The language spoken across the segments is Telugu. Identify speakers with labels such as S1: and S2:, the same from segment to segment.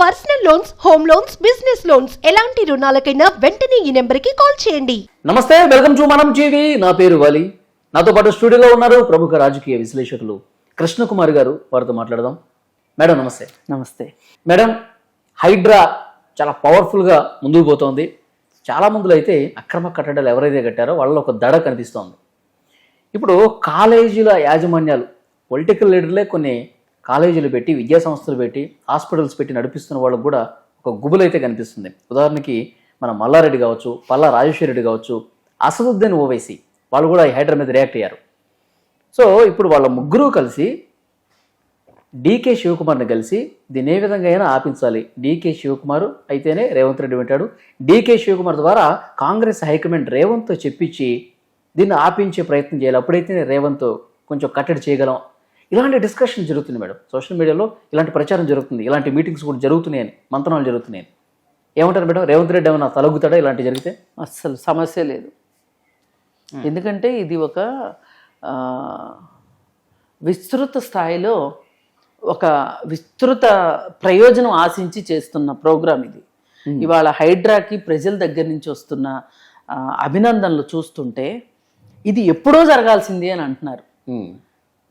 S1: Personal loans home loans business loans. ఎలాంటి రుణాలకైనా వెంటనే ఈ నెంబర్కి కాల్ చేయండి.
S2: నమస్తే వెల్కమ్ టు మనం టీవీ. నా పేరు వాలి. నాతో పాటు స్టూడియోలో ఉన్నారు ప్రముఖ రాజకీయ విశ్లేషకులు కృష్ణకుమార్ గారు. వారితో మాట్లాడదాం. మేడం నమస్తే.
S3: నమస్తే.
S2: మేడం హైడ్రా చాలా పవర్ఫుల్గా ముందుకు పోతోంది. చాలా మందులు అయితే అక్రమ కట్టడాలు ఎవరైతే కట్టారో వాళ్ళలో ఒక దడ కనిపిస్తోంది. ఇప్పుడు కాలేజీల యాజమాన్యాలు పొలిటికల్ లీడర్లే కొన్ని కాలేజీలు పెట్టి విద్యా సంస్థలు పెట్టి హాస్పిటల్స్ పెట్టి నడిపిస్తున్న వాళ్ళకు కూడా ఒక గుబులైతే కనిపిస్తుంది. ఉదాహరణకి మన మల్లారెడ్డి కావచ్చు పల్లా రాజేశ్వర రెడ్డి కావచ్చు అసదుద్దీన్ ఓవైసీ వాళ్ళు కూడా ఈ హైడ్రా మీద రియాక్ట్ అయ్యారు. సో ఇప్పుడు వాళ్ళ ముగ్గురు కలిసి డీకే శివకుమార్ని కలిసి దీన్ని ఏ విధంగా అయినా ఆపించాలి. డీకే శివకుమార్ అయితేనే రేవంత్ రెడ్డి వింటాడు డీకే శివకుమార్ ద్వారా కాంగ్రెస్ హైకమాండ్ రేవంత్తో చెప్పించి దీన్ని ఆపించే ప్రయత్నం చేయాలి. అప్పుడైతేనే రేవంత్ కొంచెం కట్టడి చేయగలం ఇలాంటి డిస్కషన్ జరుగుతుంది మేడం. సోషల్ మీడియాలో ఇలాంటి ప్రచారం జరుగుతుంది. ఇలాంటి మీటింగ్స్ కూడా జరుగుతున్నాయని మంతనాలు జరుగుతున్నాయని ఏమంటారు మేడం? రేవంత్ రెడ్డి ఏమైనా తలగుతాడా ఇలాంటి జరిగితే?
S3: అస్సలు సమస్య లేదు. ఎందుకంటే ఇది ఒక విస్తృత స్థాయిలో ఒక విస్తృత ప్రయోజనం ఆశించి చేస్తున్న ప్రోగ్రాం ఇది. ఇవాళ హైడ్రాకి ప్రజల దగ్గర నుంచి వస్తున్న అభినందనలు చూస్తుంటే ఇది ఎప్పుడో జరగాల్సింది అని అంటున్నారు.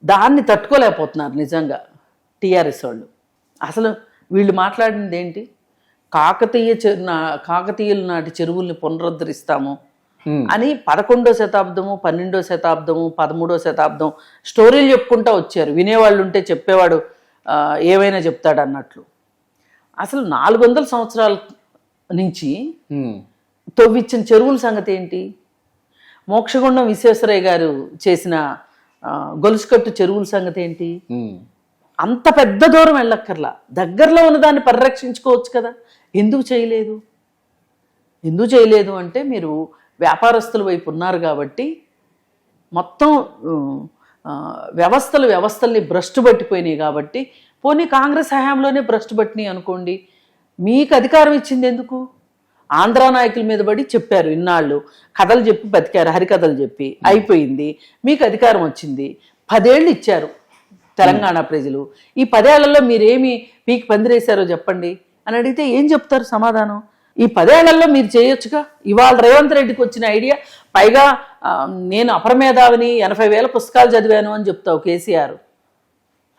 S3: దాన్ని తట్టుకోలేకపోతున్నారు నిజంగా టీఆర్ఎస్ వాళ్ళు. అసలు వీళ్ళు మాట్లాడింది ఏంటి? కాకతీయ కాకతీయుల నాటి చెరువుల్ని పునరుద్ధరిస్తాము అని పదకొండో శతాబ్దము పన్నెండో శతాబ్దము పదమూడో శతాబ్దం స్టోరీలు చెప్పుకుంటా వచ్చారు. వినేవాళ్ళు ఉంటే చెప్పేవాడు ఆ, ఏమైనా చెప్తాడు అన్నట్లు. అసలు నాలుగు వందల సంవత్సరాల నుంచి తవ్విచ్చిన చెరువుల సంగతి ఏంటి? మోక్షగుండం విశ్వేశ్వరయ్య గారు చేసిన గొలుసుకట్టు చెరువుల సంగతి ఏంటి? అంత పెద్ద దూరం వెళ్ళక్కర్లా. దగ్గరలో ఉన్న దాన్ని పరిరక్షించుకోవచ్చు కదా. ఎందుకు చేయలేదు? ఎందుకు చేయలేదు అంటే మీరు వ్యాపారస్తుల వైపు ఉన్నారు కాబట్టి మొత్తం వ్యవస్థలు వ్యవస్థల్ని భ్రష్టు పట్టిపోయినాయి కాబట్టి పోనీ కాంగ్రెస్ హయాంలోనే భ్రష్టు పట్టినాయి అనుకోండి. మీకు అధికారం ఇచ్చింది ఎందుకు? ఆంధ్రా నాయకుల మీద పడి చెప్పారు ఇన్నాళ్ళు. కథలు చెప్పి బతికారు హరికథలు చెప్పి. అయిపోయింది. మీకు అధికారం వచ్చింది. పదేళ్ళు ఇచ్చారు తెలంగాణ ప్రజలు. ఈ పదేళ్ళలో మీరేమి పీకి పందిరేశారో చెప్పండి. అని అడిగితే ఏం చెప్తారు సమాధానం? ఈ పదేళ్ళలో మీరు చేయొచ్చుగా? ఇవాళ రేవంత్ రెడ్డికి వచ్చిన ఐడియా పైగా నేను అపరమేధావిని ఎనభై వేల పుస్తకాలు చదివాను అని చెప్తావు కేసీఆర్.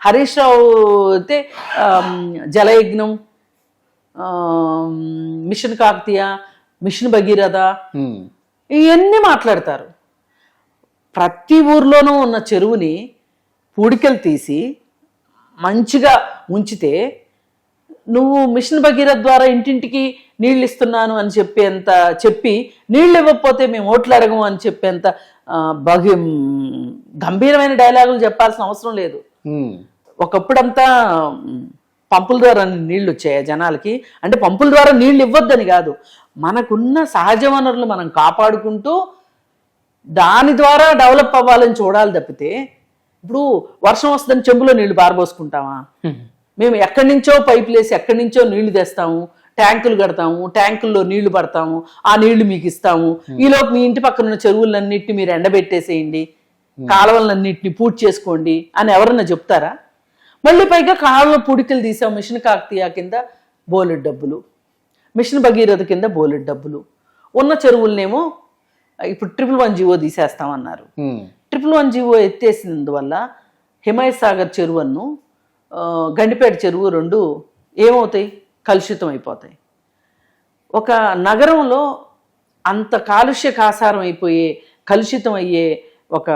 S3: హరీష్ రావు అయితే జలయజ్ఞం మిషన్ కాకతీయ మిషన్ భగీరథ ఇవన్నీ మాట్లాడతారు. ప్రతి ఊర్లోనూ ఉన్న చెరువుని పూడికలు తీసి మంచిగా ఉంచితే నువ్వు మిషన్ భగీరథ ద్వారా ఇంటింటికి నీళ్ళు ఇస్తున్నాను అని చెప్పేంత చెప్పి నీళ్ళు ఇవ్వకపోతే మేము ఓట్లు అడగము అని చెప్పేంత బగి గంభీరమైన డైలాగులు చెప్పాల్సిన అవసరం లేదు. ఒకప్పుడంతా పంపుల ద్వారా నీళ్ళు వచ్చాయి జనాలకి అంటే పంపుల ద్వారా నీళ్ళు ఇవ్వద్దని కాదు. మనకున్న సహజ వనరులు మనం కాపాడుకుంటూ దాని ద్వారా డెవలప్ అవ్వాలని చూడాలి తప్పితే ఇప్పుడు వర్షం వస్తుందని చెంబులో నీళ్ళు పారబోసుకుంటామా మేము ఎక్కడి నుంచో పైపులు వేసి ఎక్కడి నుంచో నీళ్ళు తెస్తాము ట్యాంకులు కడతాము ట్యాంకుల్లో నీళ్ళు పడతాము ఆ నీళ్ళు మీకు ఇస్తాము. ఈలోపు మీ ఇంటి పక్కన ఉన్న చెరువులన్నింటినీ మీరు ఎండబెట్టేసేయండి కాలువలన్నింటినీ పూర్తి చేసుకోండి అని ఎవరన్నా చెప్తారా? మళ్ళీ పైగా కాలువ పుడికలు తీసాం మిషన్ కాకతీయ కింద బోలెడ్ డబ్బులు. మిషన్ భగీరథ కింద బోలెడ్ డబ్బులు. ఉన్న చెరువులనేమో ఇప్పుడు ట్రిపుల్ వన్ జీవో తీసేస్తామన్నారు. ట్రిపుల్ వన్ జీవో ఎత్తేసినందువల్ల హిమాయత్ సాగర్ చెరువును గండిపేట చెరువు రెండు ఏమవుతాయి? కలుషితం అయిపోతాయి ఒక నగరంలో అంత కాలుష్య కాసారం అయిపోయే కలుషితం అయ్యే ఒక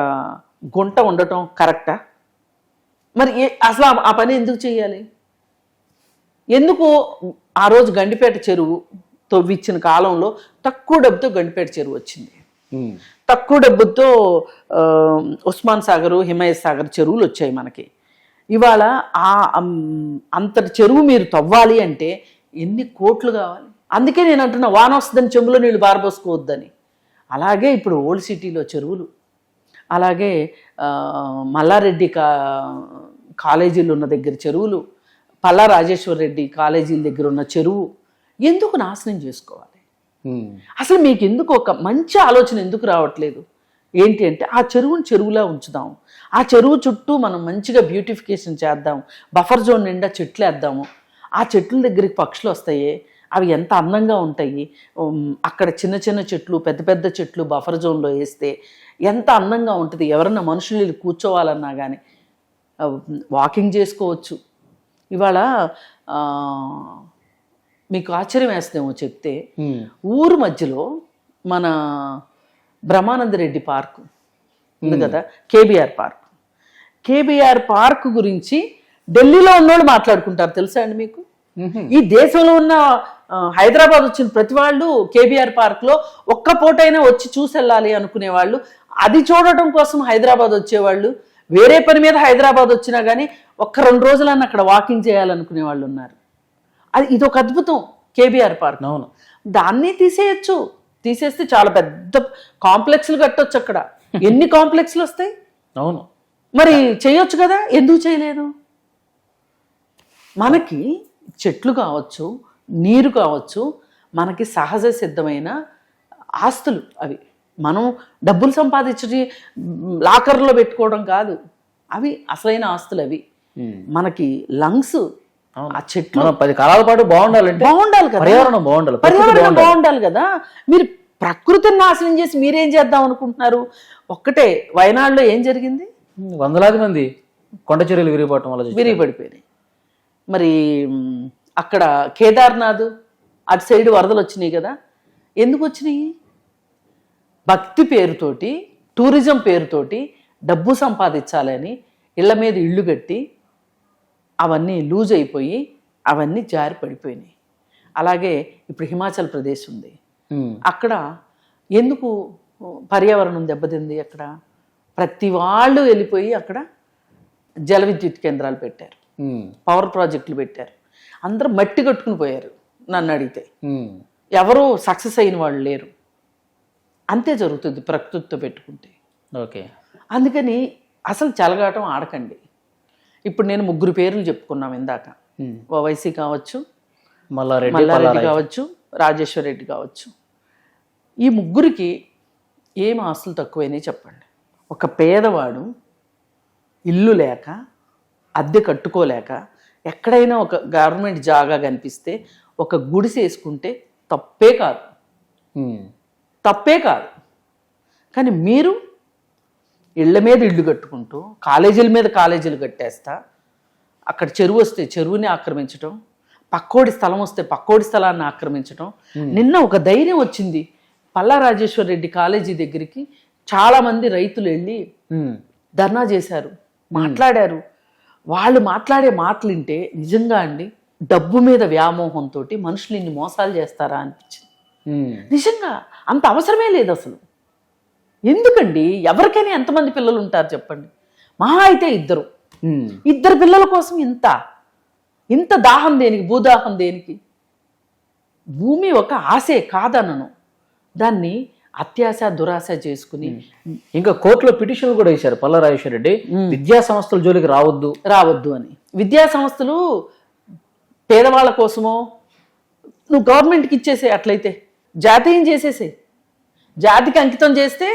S3: గుంట ఉండటం కరెక్టా? మరి అసలు ఆ- పని ఎందుకు చేయాలి? ఎందుకు ఆ రోజు గండిపేట చెరువు తవ్విచ్చిన కాలంలో తక్కువ డబ్బుతో గండిపేట చెరువు వచ్చింది? తక్కువ డబ్బుతో ఉస్మాన్ సాగర్ హిమాయత్ సాగర్ చెరువులు వచ్చాయి మనకి. ఇవాళ ఆ అంతటి చెరువు మీరు తవ్వాలి అంటే ఎన్ని కోట్లు కావాలి? అందుకే నేను అంటున్నా వాన వస్తుందని చెంబులో నీళ్ళు బారబోసుకోవద్దని. అలాగే ఇప్పుడు ఓల్డ్ సిటీలో చెరువులు. అలాగే మల్లారెడ్డి కా కాలేజీలు ఉన్న దగ్గర చెరువులు పల్లా రాజేశ్వర రెడ్డి కాలేజీల దగ్గర ఉన్న చెరువు ఎందుకు నాశనం చేసుకోవాలి? అసలు మీకు ఎందుకు ఒక మంచి ఆలోచన ఎందుకు రావట్లేదు? ఏంటి అంటే ఆ చెరువుని చెరువులా ఉంచుదాం. ఆ చెరువు చుట్టూ మనం మంచిగా బ్యూటిఫికేషన్ చేద్దాం. బఫర్ జోన్ నిండా చెట్లు వేద్దాము. ఆ చెట్ల దగ్గరికి పక్షులు వస్తాయి. అవి ఎంత అందంగా ఉంటాయి. అక్కడ చిన్న చిన్న చెట్లు పెద్ద పెద్ద చెట్లు బఫర్ జోన్లో వేస్తే ఎంత అందంగా ఉంటుంది. ఎవరన్నా మనుషులు కూర్చోవాలన్నా కానీ వాకింగ్ చేసుకోవచ్చు. ఇవాళ మీకు ఆశ్చర్యం వేస్తేమో చెప్తే. ఊరు మధ్యలో మన బ్రహ్మానంద రెడ్డి పార్కు ఉంది కదా కేబిఆర్ పార్క్. కేబిఆర్ పార్క్ గురించి ఢిల్లీలో ఉన్నోళ్ళు మాట్లాడుకుంటారు తెలుసా అండి మీకు. ఈ దేశంలో ఉన్న హైదరాబాద్ వచ్చిన ప్రతి వాళ్ళు కేబిఆర్ పార్క్లో ఒక్క పూటైనా వచ్చి చూసి వెళ్ళాలి అనుకునే వాళ్ళు అది చూడటం కోసం హైదరాబాద్ వచ్చేవాళ్ళు. వేరే పని మీద హైదరాబాద్ వచ్చినా కానీ ఒక్క రెండు రోజులన్నా అక్కడ వాకింగ్ చేయాలనుకునే వాళ్ళు ఉన్నారు. అది ఇది ఒక అద్భుతం కేబిఆర్ పార్క్.
S2: అవును.
S3: దాన్ని తీసేయచ్చు. తీసేస్తే చాలా పెద్ద కాంప్లెక్స్లు కట్టొచ్చు అక్కడ. ఎన్ని కాంప్లెక్స్లు వస్తాయి?
S2: అవును.
S3: మరి చేయొచ్చు కదా? ఎందుకు చేయలేదు? మనకి చెట్లు కావచ్చు నీరు కావచ్చు మనకి సహజ సిద్ధమైన ఆస్తులు అవి. మనం డబ్బులు సంపాదించి లాకర్లో పెట్టుకోవడం కాదు. అవి అసలైన ఆస్తులు అవి. మనకి లంగ్స్. ఆ చెట్లు
S2: పది కాలాల పాటు బాగుండాలంటే
S3: బాగుండాలి కదా.
S2: పర్యావరణం బాగుండాలి.
S3: పర్యావరణం
S2: బాగుండాలి.
S3: కదా. మీరు ప్రకృతిని నాశనం చేసి మీరేం చేద్దాం అనుకుంటున్నారు? ఒక్కటే వయనాడులో ఏం జరిగింది?
S2: వందలాది మంది కొండ చర్యలు విరిగిపోవటం వల్ల
S3: విరిగిపడిపోయినాయి. మరి అక్కడ కేదార్నాథ్ అటు సైడ్ వరదలు వచ్చినాయి కదా. ఎందుకు వచ్చినాయి? భక్తి పేరుతోటి టూరిజం పేరుతోటి డబ్బు సంపాదించాలని ఇళ్ళ మీద ఇళ్ళు కట్టి అవన్నీ లూజ్ అయిపోయి అవన్నీ జారి పడిపోయినాయి. అలాగే ఇప్పుడు హిమాచల్ ప్రదేశ్ ఉంది. అక్కడ ఎందుకు పర్యావరణం దెబ్బతింది అక్కడ? ప్రతి వాళ్ళు వెళ్ళిపోయి అక్కడ జల విద్యుత్ కేంద్రాలు పెట్టారు. పవర్ ప్రాజెక్టులు పెట్టారు. అందరూ మట్టి కట్టుకుని పోయారు నన్ను అడిగితే. ఎవరు సక్సెస్ అయిన వాళ్ళు లేరు. అంతే జరుగుతుంది ప్రకృతితో పెట్టుకుంటే.
S2: ఓకే.
S3: అందుకని అసలు చెలగాటం ఆడకండి. ఇప్పుడు నేను ముగ్గురు పేర్లు చెప్పుకున్నాం ఇందాక. ఓవైసీ కావచ్చు
S2: మల్లారెడ్డి
S3: మల్లారెడ్డి. కావచ్చు రాజేశ్వర రెడ్డి కావచ్చు. ఈ ముగ్గురికి ఏం ఆస్తులు తక్కువైనాయి చెప్పండి. ఒక పేదవాడు ఇల్లు లేక అద్దె కట్టుకోలేక ఎక్కడైనా ఒక గవర్నమెంట్ జాగా కనిపిస్తే ఒక గుడిసె వేసుకుంటే తప్పే కాదు. తప్పే కాదు. కానీ మీరు ఇళ్ళ మీద ఇళ్ళు కట్టుకుంటూ కాలేజీల మీద కాలేజీలు కట్టేస్తా అక్కడ చెరువు వస్తే చెరువుని ఆక్రమించటం పక్కోడి స్థలం వస్తే పక్కోడి స్థలాన్ని ఆక్రమించటం నిన్న ఒక ధైర్యం వచ్చింది. పల్లా రాజేశ్వర రెడ్డి కాలేజీ దగ్గరికి చాలా మంది రైతులు వెళ్ళి. ధర్నా చేశారు మాట్లాడారు. వాళ్ళు మాట్లాడే మాటలు వింటే నిజంగా అండి డబ్బు మీద వ్యామోహంతో మనుషులు ఇన్ని మోసాలు చేస్తారా అనిపించింది. నిజంగా అంత అవసరమే లేదు అసలు. ఎందుకండి? ఎవరికైనా ఎంతమంది పిల్లలు ఉంటారు చెప్పండి. మహా అయితే ఇద్దరు. ఇద్దరు పిల్లల కోసం ఇంత. ఇంత దాహం దేనికి? భూదాహం దేనికి? భూమి ఒక ఆశే కాదనను. దాన్ని అత్యాశ దురాశ చేసుకుని
S2: ఇంకా కోర్టులో పిటిషన్లు కూడా వేశారు పల్లారాజేశ్వర రెడ్డి. విద్యా సంస్థల జోలికి రావద్దు.
S3: రావద్దు అని. విద్యా సంస్థలు పేదవాళ్ళ కోసమో? నువ్వు గవర్నమెంట్కి ఇచ్చేసే అట్లయితే. జాతీయం చేసేసే జాతికి అంకితం చేస్తే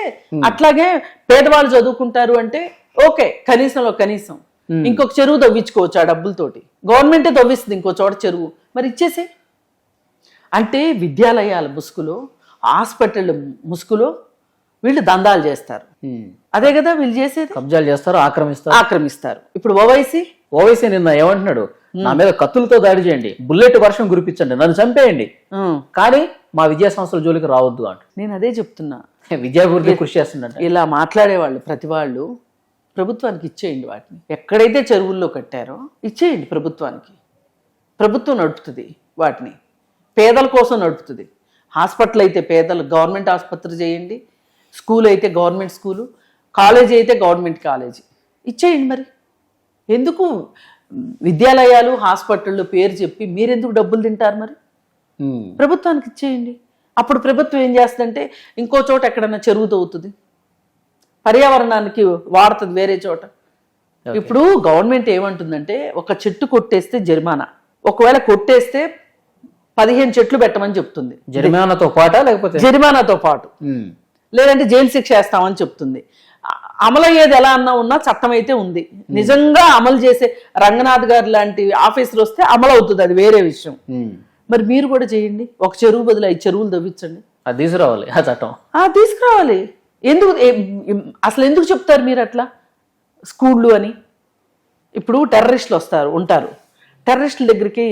S3: అట్లాగే పేదవాళ్ళు చదువుకుంటారు అంటే ఓకే కనీసంలో కనీసం. ఇంకొక చెరువు తవ్వించుకోవచ్చు ఆ డబ్బులతోటి. గవర్నమెంటే తవ్విస్తుంది ఇంకో చోట చెరువు. మరి ఇచ్చేసే అంటే విద్యాలయాల ముసుగులో హాస్పిటల్ ముసుగులో వీళ్ళు దందాలు చేస్తారు.
S2: ఉమ్.
S3: అదే కదా వీళ్ళు చేసేది?
S2: కబ్జాలు చేస్తారు ఆక్రమిస్తారు.
S3: ఆక్రమిస్తారు. ఇప్పుడు ఓవైసీ?
S2: ఓవైసీ నిన్న ఏమంటున్నాడు? నా మీద కత్తులతో దాడి చేయండి. బుల్లెట్ వర్షం కురిపించండి. నన్ను చంపేయండి. కానీ మా విద్యా సంస్థల జోలికి రావద్దు అంట.
S3: నేను అదే చెప్తున్నా.
S2: విద్యాభివృద్ధి కృషి చేస్తుందంట.
S3: ఇలా మాట్లాడేవాళ్ళు ప్రతి వాళ్ళు ప్రభుత్వానికి ఇచ్చేయండి వాటిని. ఎక్కడైతే చెరువుల్లో కట్టారో ఇచ్చేయండి ప్రభుత్వానికి. ప్రభుత్వం నడుపుతుంది వాటిని. పేదల కోసం నడుపుతుంది. హాస్పిటల్ అయితే పేదలు గవర్నమెంట్ ఆసుపత్రి చేయండి. స్కూల్ అయితే గవర్నమెంట్ స్కూలు కాలేజీ అయితే గవర్నమెంట్ కాలేజీ. ఇచ్చేయండి మరి. ఎందుకు? విద్యాలయాలు హాస్పిటళ్ళు పేరు చెప్పి మీరెందుకు డబ్బులు తింటారు మరి. ప్రభుత్వానికి ఇచ్చేయండి. అప్పుడు ప్రభుత్వం ఏం చేస్తుందంటే ఇంకో చోట ఎక్కడన్నా చెరువు తవ్వుతుంది. పర్యావరణానికి వాడుతుంది వేరే చోట. ఇప్పుడు గవర్నమెంట్ ఏమంటుందంటే ఒక చెట్టు కొట్టేస్తే జరిమానా. ఒకవేళ కొట్టేస్తే పదిహేను చెట్లు పెట్టమని చెప్తుంది.
S2: జరిమానాతో పాట లేకపోతే?
S3: జరిమానాతో పాటు.
S2: ఉమ్.
S3: లేదంటే జైలు శిక్ష వేస్తామని చెప్తుంది. అమలయ్యేది ఎలా అన్నా ఉన్నా చట్టం అయితే ఉంది. నిజంగా అమలు చేసే రంగనాథ్ గారు లాంటి ఆఫీసర్ వస్తే అమలు అవుతుంది అది వేరే విషయం. మరి మీరు కూడా చేయండి. ఒక చెరువు బదులు ఐదు చెరువులు తవ్వించండి.
S2: అది తీసుకురావాలి ఆ చట్టం.
S3: ఆ, తీసుకురావాలి. ఎందుకు అసలు ఎందుకు చెప్తారు మీరు అట్లా? స్కూళ్ళు అని. ఇప్పుడు టెర్రరిస్టులు వస్తారు ఉంటారు. టెర్రరిస్టుల దగ్గరికి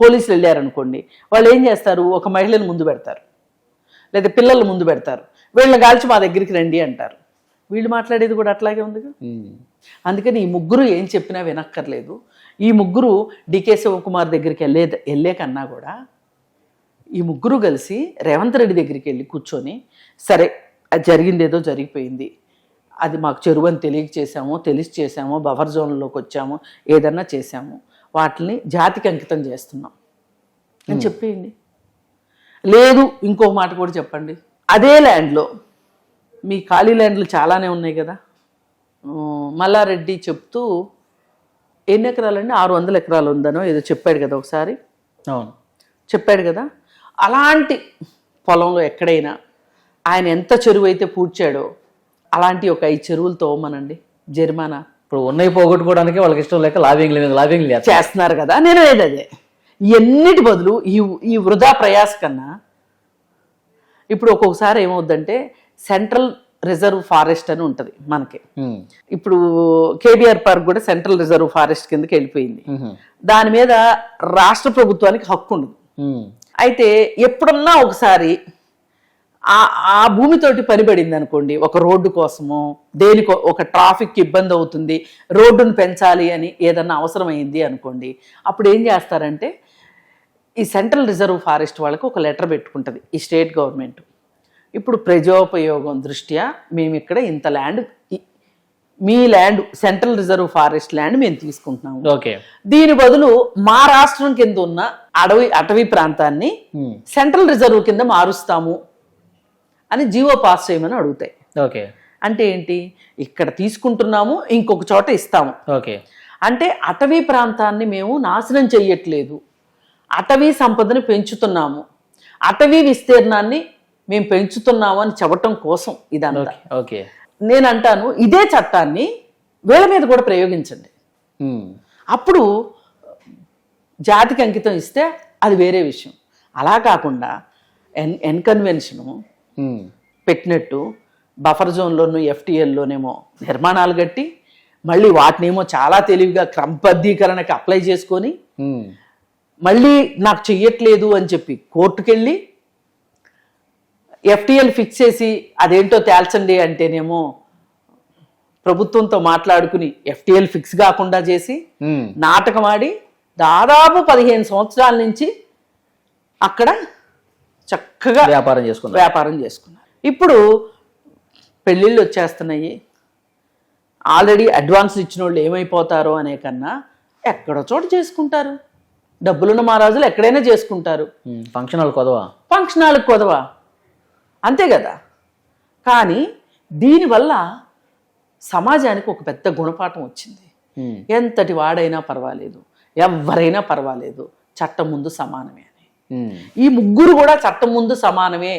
S3: పోలీసులు వెళ్ళారనుకోండి. వాళ్ళు ఏం చేస్తారు? ఒక మహిళను ముందు పెడతారు. లేదా పిల్లలు ముందు పెడతారు. వీళ్ళని కాల్చి మా దగ్గరికి రండి అంటారు. వీళ్ళు మాట్లాడేది కూడా అట్లాగే ఉంది
S2: ఉమ్.
S3: అందుకని ఈ ముగ్గురు ఏం చెప్పినా వినక్కర్లేదు. ఈ ముగ్గురు డికే శివకుమార్ దగ్గరికి వెళ్ళే వెళ్ళే కన్నా కూడా ఈ ముగ్గురు కలిసి రేవంత్ రెడ్డి దగ్గరికి వెళ్ళి కూర్చొని సరే అది జరిగింది ఏదో జరిగిపోయింది. అది మాకు చెరువు అని తెలియక చేసాము తెలిసి చేసాము బఫర్ జోన్లోకి వచ్చాము ఏదన్నా చేసాము వాటిని జాతికి అంకితం చేస్తున్నాం. అని చెప్పేయండి. లేదు ఇంకో మాట కూడా చెప్పండి. అదే ల్యాండ్లో మీ ఖాళీ ల్యాండ్లు చాలానే ఉన్నాయి కదా. మల్లారెడ్డి చెప్తూ ఎన్ని ఎకరాలండి? ఆరు వందల ఎకరాలు ఉందనో ఏదో చెప్పాడు కదా ఒకసారి.
S2: అవును.
S3: చెప్పాడు కదా. అలాంటి పొలంలో ఎక్కడైనా ఆయన ఎంత చెరువు అయితే పూడ్చాడో అలాంటి ఒక ఐదు చెరువులు తోమనండి. జరిమానా.
S2: ఇప్పుడు ఉన్నవి పోగొట్టుకోవడానికి వాళ్ళకి ఇష్టం లేక లాబింగ్ మీద లాబింగ్ లేదు.
S3: చేస్తున్నారు కదా. నేను అదే. ఎన్నిటి బదులు ఈ ఈ వృధా ప్రయాస కన్నా ఇప్పుడు ఒక్కొక్కసారి ఏమవుద్దంటే సెంట్రల్ రిజర్వ్ ఫారెస్ట్ అని ఉంటుంది మనకి. ఇప్పుడు కేబిఆర్ పార్క్ కూడా సెంట్రల్ రిజర్వ్ ఫారెస్ట్ కిందకి వెళ్ళిపోయింది. దాని మీద రాష్ట్ర ప్రభుత్వానికి హక్కు ఉండదు. అయితే ఎప్పుడన్నా ఒకసారి ఆ ఆ భూమితోటి పనిపడింది అనుకోండి ఒక రోడ్డు కోసమో దేనికో ఒక ట్రాఫిక్ ఇబ్బంది అవుతుంది రోడ్డును పెంచాలి అని ఏదన్నా అవసరమైంది అనుకోండి అప్పుడు ఏం చేస్తారంటే ఈ సెంట్రల్ రిజర్వ్ ఫారెస్ట్ వాళ్ళకి ఒక లెటర్ పెట్టుకుంటుంది ఈ స్టేట్ గవర్నమెంట్ ఇప్పుడు ప్రజోపయోగం దృష్ట్యా మేము ఇక్కడ ఇంత ల్యాండ్ మీ land central reserve forest land మేము తీసుకుంటున్నాము.
S2: ఓకే.
S3: దీని బదులు మా రాష్ట్రం కింద ఉన్న అడవి అటవీ ప్రాంతాన్ని. సెంట్రల్ రిజర్వ్ కింద మారుస్తాము అని జీవో పాస్ చేయమని అడుగుతాయి.
S2: ఓకే.
S3: అంటే ఏంటి? ఇక్కడ తీసుకుంటున్నాము ఇంకొక చోట ఇస్తాము.
S2: ఓకే.
S3: అంటే అటవీ ప్రాంతాన్ని మేము నాశనం చెయ్యట్లేదు. అటవీ సంపదను పెంచుతున్నాము. అటవీ విస్తీర్ణాన్ని మేము పెంచుతున్నాము అని చెప్పటం కోసం ఇదంతా
S2: ఓకే ఓకే
S3: నేను అంటాను ఇదే చట్టాన్ని వీళ్ళ మీద కూడా ప్రయోగించండి. అప్పుడు జాతికి అంకితం ఇస్తే అది వేరే విషయం అలా కాకుండా ఎన్ ఎన్కన్వెన్షను. పెట్టినట్టు బఫర్ జోన్లోను ఎఫ్టీఎల్లోనేమో నిర్మాణాలు కట్టి మళ్ళీ వాటినేమో చాలా తెలివిగా క్రమబద్ధీకరణకి అప్లై చేసుకొని. మళ్ళీ నాకు చెయ్యట్లేదు అని చెప్పి కోర్టుకెళ్ళి ఎఫ్టీఎల్ ఫిక్స్ చేసి అదేంటో తేల్చండి అంటేనేమో ప్రభుత్వంతో మాట్లాడుకుని ఎఫ్టీఎల్ ఫిక్స్ కాకుండా చేసి. నాటకం ఆడి దాదాపు పదిహేను సంవత్సరాల నుంచి అక్కడ చక్కగా
S2: వ్యాపారం చేసుకుందాం
S3: వ్యాపారం చేసుకున్నారు. ఇప్పుడు పెళ్ళిళ్ళు వచ్చేస్తున్నాయి. ఆల్రెడీ అడ్వాన్స్ ఇచ్చిన వాళ్ళు ఏమైపోతారో అనే కన్నా ఎక్కడో చోట చేసుకుంటారు. డబ్బులున్న మహారాజులు ఎక్కడైనా చేసుకుంటారు.
S2: ఫంక్షన్ హాల్ కొదవా?
S3: ఫంక్షన్ హాల్కి కొదవా? అంతే కదా? కానీ దీనివల్ల సమాజానికి ఒక పెద్ద గుణపాఠం వచ్చింది. ఎంతటి వాడైనా పర్వాలేదు. ఎవరైనా పర్వాలేదు. చట్టం ముందు సమానమే అని. ఈ ముగ్గురు కూడా చట్టం ముందు సమానమే.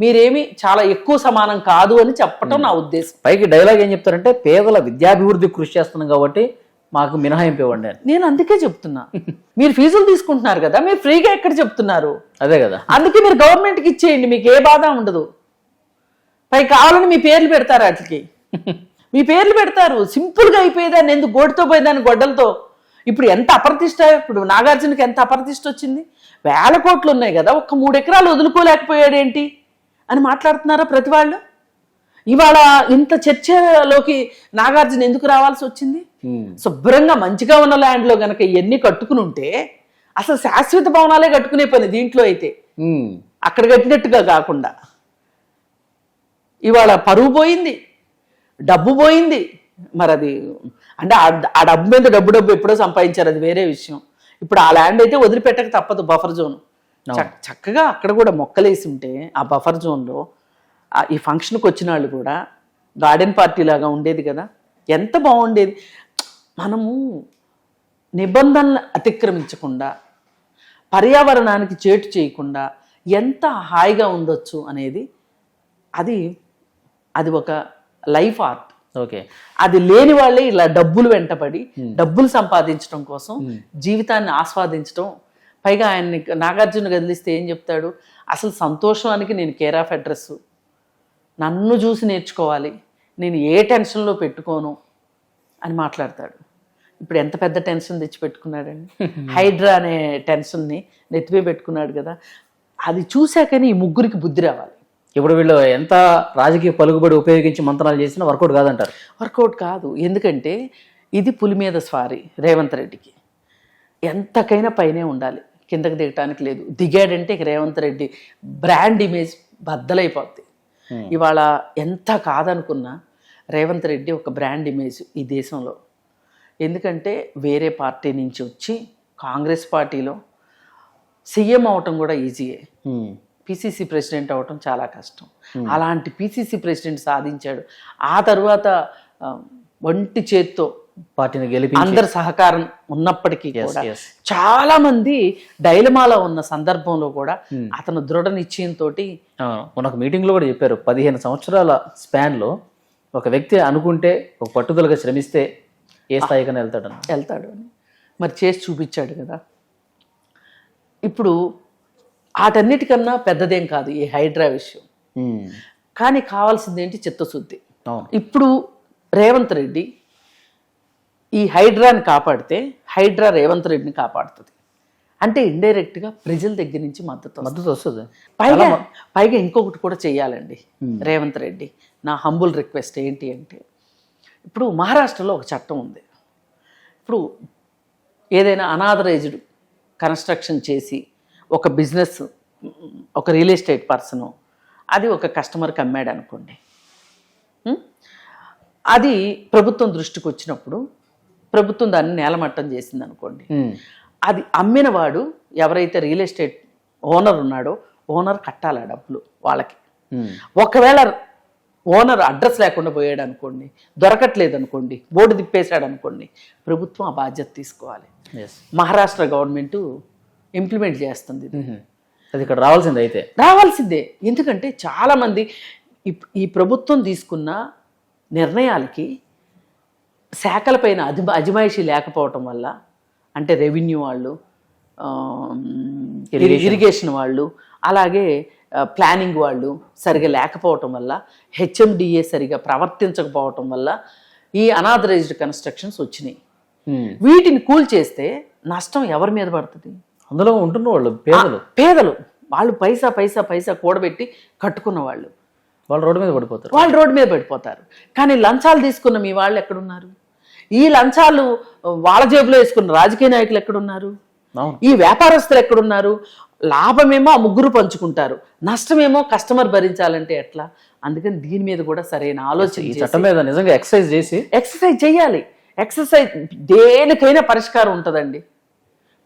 S3: మీరేమి చాలా ఎక్కువ సమానం కాదు అని చెప్పటం నా ఉద్దేశం.
S2: పైకి డైలాగ్ ఏం చెప్తారంటే పేదల విద్యాభివృద్ధి కృషి చేస్తున్నాం కాబట్టి మాకు మినహాయింపు ఇవ్వండి
S3: నేను అందుకే చెప్తున్నా. మీరు ఫీజులు తీసుకుంటున్నారు కదా మీరు ఫ్రీగా ఎక్కడ చెప్తున్నారు?
S2: అదే కదా.
S3: అందుకే మీరు గవర్నమెంట్కి ఇచ్చేయండి మీకు ఏ బాధ ఉండదు. పై కావాలని మీ పేర్లు పెడతారు వాటికి. మీ పేర్లు పెడతారు సింపుల్గా అయిపోయేదాన్ని ఎందుకు గోడితో పోయేదాన్ని గొడ్డలతో. ఇప్పుడు ఎంత అప్రతిష్ట ఇప్పుడు నాగార్జునకి ఎంత అప్రతిష్ట వచ్చింది? వేల కోట్లు ఉన్నాయి కదా ఒక్క మూడు ఎకరాలు వదులుకోలేకపోయాడేంటి? అని మాట్లాడుతున్నారా ప్రతి వాళ్ళు? ఇవాళ ఇంత చర్చలోకి నాగార్జున ఎందుకు రావాల్సి వచ్చింది. శుభ్రంగా మంచిగా ఉన్న ల్యాండ్లో గనక ఇవన్నీ కట్టుకుని ఉంటే అసలు శాశ్వత భవనాలే కట్టుకునే పని దీంట్లో అయితే. అక్కడ కట్టినట్టుగా కాకుండా. ఇవాళ పరువు పోయింది. డబ్బు పోయింది. మరి అది అంటే ఆ- డబ్బు మీద డబ్బు డబ్బు ఎప్పుడో సంపాదించారు అది వేరే విషయం. ఇప్పుడు ఆ ల్యాండ్ అయితే వదిలిపెట్టక తప్పదు బఫర్ జోన్. చక్- చక్కగా అక్కడ కూడా మొక్కలేసి ఉంటే ఆ బఫర్ జోన్లో ఈ ఫంక్షన్కి వచ్చిన వాళ్ళు కూడా గార్డెన్ పార్టీ లాగా ఉండేది కదా. ఎంత బాగుండేది. మనము నిబంధనలు అతిక్రమించకుండా పర్యావరణానికి చేటు చేయకుండా ఎంత హాయిగా ఉండొచ్చు అనేది అది అది ఒక లైఫ్ ఆర్ట్.
S2: ఓకే.
S3: అది లేని వాళ్ళే ఇలా డబ్బులు వెంటపడి డబ్బులు సంపాదించడం కోసం జీవితాన్ని ఆస్వాదించడం. పైగా ఆయన్ని నాగార్జున కదిలిస్తే ఏం చెప్తాడు? అసలు సంతోషానికి నేను కేర్ ఆఫ్ అడ్రస్ నన్ను చూసి నేర్చుకోవాలి. నేను ఏ టెన్షన్లో పెట్టుకోను అని మాట్లాడతాడు. ఇప్పుడు ఎంత పెద్ద టెన్షన్ తెచ్చి పెట్టుకున్నాడండి? హైడ్రా అనే టెన్షన్ని నెత్తిపై పెట్టుకున్నాడు కదా. అది చూశాకనే ఈ ముగ్గురికి బుద్ధి రావాలి.
S2: ఇప్పుడు వీళ్ళు ఎంత రాజకీయ పలుకుబడి ఉపయోగించి మంత్రాలు చేసినా వర్కౌట్ కాదంటారు.
S3: వర్కౌట్ కాదు. ఎందుకంటే ఇది పులి మీద స్వారీ రేవంత్ రెడ్డికి. ఎంతకైనా పైనే ఉండాలి. కిందకి దిగటానికి లేదు. దిగాడంటే రేవంత్ రెడ్డి బ్రాండ్ ఇమేజ్ బద్దలైపోద్ది. ఇవాళ ఎంత కాదనుకున్నా రేవంత్ రెడ్డి ఒక బ్రాండ్ ఇమేజ్ ఈ దేశంలో. ఎందుకంటే వేరే పార్టీ నుంచి వచ్చి కాంగ్రెస్ పార్టీలో సీఎం అవటం కూడా ఈజీయే. పిసిసి ప్రెసిడెంట్ అవ్వటం చాలా కష్టం. అలాంటి పిసిసి ప్రెసిడెంట్ సాధించాడు. ఆ తర్వాత ఒంటి చేత్తో
S2: పార్టీని గెలిపి
S3: అందరి సహకారం ఉన్నప్పటికీ కూడా. చాలా మంది డైలమాలో ఉన్న సందర్భంలో కూడా అతను దృఢ నిశ్చయంతో
S2: మొన్న ఒక మీటింగ్లో కూడా చెప్పారు పదిహేను సంవత్సరాల స్పాన్లో ఒక వ్యక్తి అనుకుంటే ఒక పట్టుదలగా శ్రమిస్తే ఏ స్థాయికైనా వెళ్తాడని
S3: వెళ్తాడు అని. మరి చేసి చూపించాడు కదా. ఇప్పుడు వాటన్నిటికన్నా పెద్దదేం కాదు ఈ హైడ్రా విషయం.
S2: ఉమ్.
S3: కానీ కావాల్సింది ఏంటి చిత్తశుద్ధి ఇప్పుడు రేవంత్ రెడ్డి ఈ హైడ్రాని కాపాడితే హైడ్రా రేవంత్ రెడ్డిని కాపాడుతుంది. అంటే ఇండైరెక్ట్గా ప్రజల దగ్గర నుంచి మద్దతు.
S2: మద్దతు వస్తుంది.
S3: పైగా పైగా ఇంకొకటి కూడా చేయాలండి రేవంత్ రెడ్డి. నా హంబుల్ రిక్వెస్ట్ ఏంటి అంటే ఇప్పుడు మహారాష్ట్రలో ఒక చట్టం ఉంది. ఇప్పుడు ఏదైనా అనాథరైజ్డ్ కన్స్ట్రక్షన్ చేసి ఒక బిజినెస్ ఒక రియల్ ఎస్టేట్ పర్సన్ అది ఒక కస్టమర్కి అమ్మాడు అనుకోండి? అది ప్రభుత్వం దృష్టికి వచ్చినప్పుడు ప్రభుత్వం దాన్ని నేలమట్టం చేసింది అనుకోండి. అది అమ్మిన వాడు ఎవరైతే రియల్ ఎస్టేట్ ఓనర్ ఉన్నాడో ఓనర్ కట్టాలి ఆ డబ్బులు వాళ్ళకి. ఒకవేళ ఓనర్ అడ్రస్ లేకుండా పోయాడు అనుకోండి దొరకట్లేదు అనుకోండి బోర్డు తిప్పేశాడు అనుకోండి ప్రభుత్వం ఆ బాధ్యత తీసుకోవాలి. మహారాష్ట్ర గవర్నమెంట్ ఇంప్లిమెంట్ చేస్తుంది.
S2: అది ఇక్కడ రావాల్సింది అయితే.
S3: రావాల్సిందే. ఎందుకంటే చాలామంది ఈ ప్రభుత్వం తీసుకున్న నిర్ణయాలకి శాఖలపైన అజి అజమాయిషీ లేకపోవటం వల్ల అంటే రెవెన్యూ వాళ్ళు ఇరిగేషన్ వాళ్ళు అలాగే ప్లానింగ్ వాళ్ళు సరిగా లేకపోవటం వల్ల హెచ్ఎండిఏ సరిగా ప్రవర్తించకపోవటం వల్ల ఈ అనాథరైజ్డ్ కన్స్ట్రక్షన్స్ వచ్చినాయి. వీటిని కూల్ చేస్తే నష్టం ఎవరి మీద పడుతుంది?
S2: అందులో ఉంటున్న వాళ్ళు పేదలు.
S3: పేదలు. వాళ్ళు పైసా పైసా పైసా కూడబెట్టి కట్టుకున్న వాళ్ళు.
S2: వాళ్ళు రోడ్డు మీద పడిపోతారు.
S3: వాళ్ళు రోడ్డు మీద పడిపోతారు. కానీ లంచాలు తీసుకున్న మీ వాళ్ళు ఎక్కడున్నారు? ఈ లంచాలు వాళ్ళ జేబులో వేసుకున్న రాజకీయ నాయకులు ఎక్కడున్నారు? ఈ వ్యాపారస్తులు ఎక్కడున్నారు? లాభమేమో ఆ ముగ్గురు పంచుకుంటారు. నష్టమేమో కస్టమర్ భరించాలంటే ఎట్లా? అందుకని దీని మీద కూడా సరైన ఆలోచన
S2: ఈ
S3: చేసి
S2: చట్టం మీద నిజంగా ఎక్సర్సైజ్ చేసి
S3: ఎక్సర్సైజ్ చేయాలి. ఎక్సర్సైజ్ దేనికైనా పరిష్కారం ఉంటుందండి.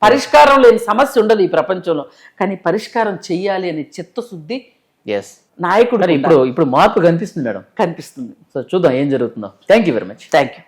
S3: పరిష్కారం లేని సమస్య ఉండదు ఈ ప్రపంచంలో. కానీ పరిష్కారం చెయ్యాలి అనే చిత్తశుద్ధి
S2: ఎస్
S3: నాయకుడు
S2: ఇప్పుడు ఇప్పుడు మార్పు కనిపిస్తుంది మేడం.
S3: కనిపిస్తుంది.
S2: సో చూద్దాం ఏం జరుగుతుందో. Thank you very much
S3: thank you